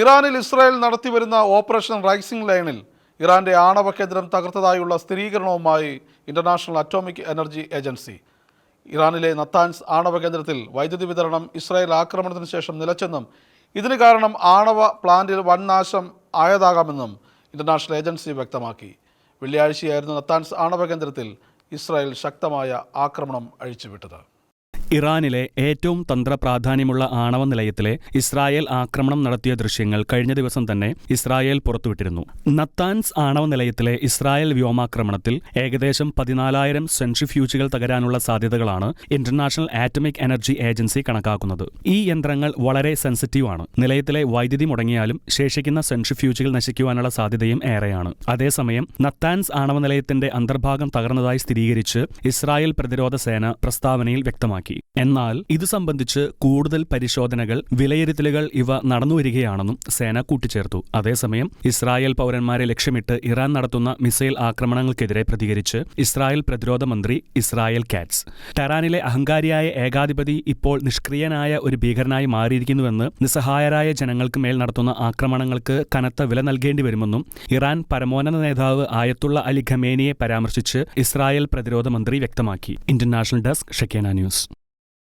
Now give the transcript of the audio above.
ഇറാനിൽ ഇസ്രായേൽ നടത്തിവരുന്ന operation rising ലൈനിൽ ഇറാന്റെ ആണവ കേന്ദ്രം തകർത്തതായുള്ള സ്ഥിരീകരണവുമായി ഇന്റർനാഷണൽ അറ്റോമിക് എനർജി ഏജൻസി. ഇറാനിലെ നത്താൻസ് ആണവ കേന്ദ്രത്തിൽ വൈദ്യുതി വിതരണം ഇസ്രായേൽ ആക്രമണത്തിന് ശേഷം നിലച്ചെന്നും ഇതിന് കാരണം ആണവ പ്ലാന്റിൽ വൻ നാശം ആയതാകാമെന്നും ഇന്റർനാഷണൽ ഏജൻസി വ്യക്തമാക്കി. വെള്ളിയാഴ്ചയായിരുന്നു നത്താൻസ് ആണവ കേന്ദ്രത്തിൽ ഇസ്രായേൽ ശക്തമായ ആക്രമണം അഴിച്ചുവിട്ടത്. ഇറാനിലെ ഏറ്റവും തന്ത്രപ്രാധാന്യമുള്ള ആണവ നിലയത്തിലെ ഇസ്രായേൽ ആക്രമണം നടത്തിയ ദൃശ്യങ്ങൾ കഴിഞ്ഞ ദിവസം തന്നെ ഇസ്രായേൽ പുറത്തുവിട്ടിരുന്നു. നത്താൻസ് ആണവ നിലയത്തിലെ ഇസ്രായേൽ വ്യോമാക്രമണത്തിൽ ഏകദേശം പതിനാലായിരം സെൻട്രിഫ്യൂജുകൾ തകരാനുള്ള സാധ്യതകളാണ് ഇന്റർനാഷണൽ ആറ്റമിക് എനർജി ഏജൻസി കണക്കാക്കുന്നത്. ഈ യന്ത്രങ്ങൾ വളരെ സെൻസിറ്റീവ് ആണ് നിലയത്തിലെ വൈദ്യുതി മുടങ്ങിയാലും ശേഷിക്കുന്ന സെൻട്രിഫ്യൂജുകൾ നശിക്കുവാനുള്ള സാധ്യതയും ഏറെയാണ്. അതേസമയം നത്താൻസ് ആണവ നിലയത്തിന്റെ അന്തർഭാഗം തകർന്നതായി സ്ഥിരീകരിച്ച് ഇസ്രായേൽ പ്രതിരോധ സേന പ്രസ്താവനയിൽ വ്യക്തമാക്കി. എന്നാൽ ഇത് സംബന്ധിച്ച് കൂടുതൽ പരിശോധനകൾ വിലയിരുത്തലുകൾ ഇവ നടന്നുവരികയാണെന്നും സേന കൂട്ടിച്ചേർത്തു. അതേസമയം ഇസ്രായേൽ പൗരന്മാരെ ലക്ഷ്യമിട്ട് ഇറാൻ നടത്തുന്ന മിസൈൽ ആക്രമണങ്ങൾക്കെതിരെ പ്രതികരിച്ച് ഇസ്രായേൽ പ്രതിരോധ മന്ത്രി ഇസ്രായേൽ കാറ്റ്സ്. ടെറാനിലെ അഹങ്കാരിയായ ഏകാധിപതി ഇപ്പോൾ നിഷ്ക്രിയനായ ഒരു ഭീകരനായി മാറിയിരിക്കുന്നുവെന്ന് നിസ്സഹായരായ ജനങ്ങൾക്ക് മേൽ നടത്തുന്ന ആക്രമണങ്ങൾക്ക് കനത്ത വില നൽകേണ്ടി വരുമെന്നും ഇറാൻ പരമോന്നത നേതാവ് ആയത്തുള്ള അലി ഖമേനിയെ പരാമർശിച്ച് ഇസ്രായേൽ പ്രതിരോധ മന്ത്രി വ്യക്തമാക്കി. International desk Shekinah news.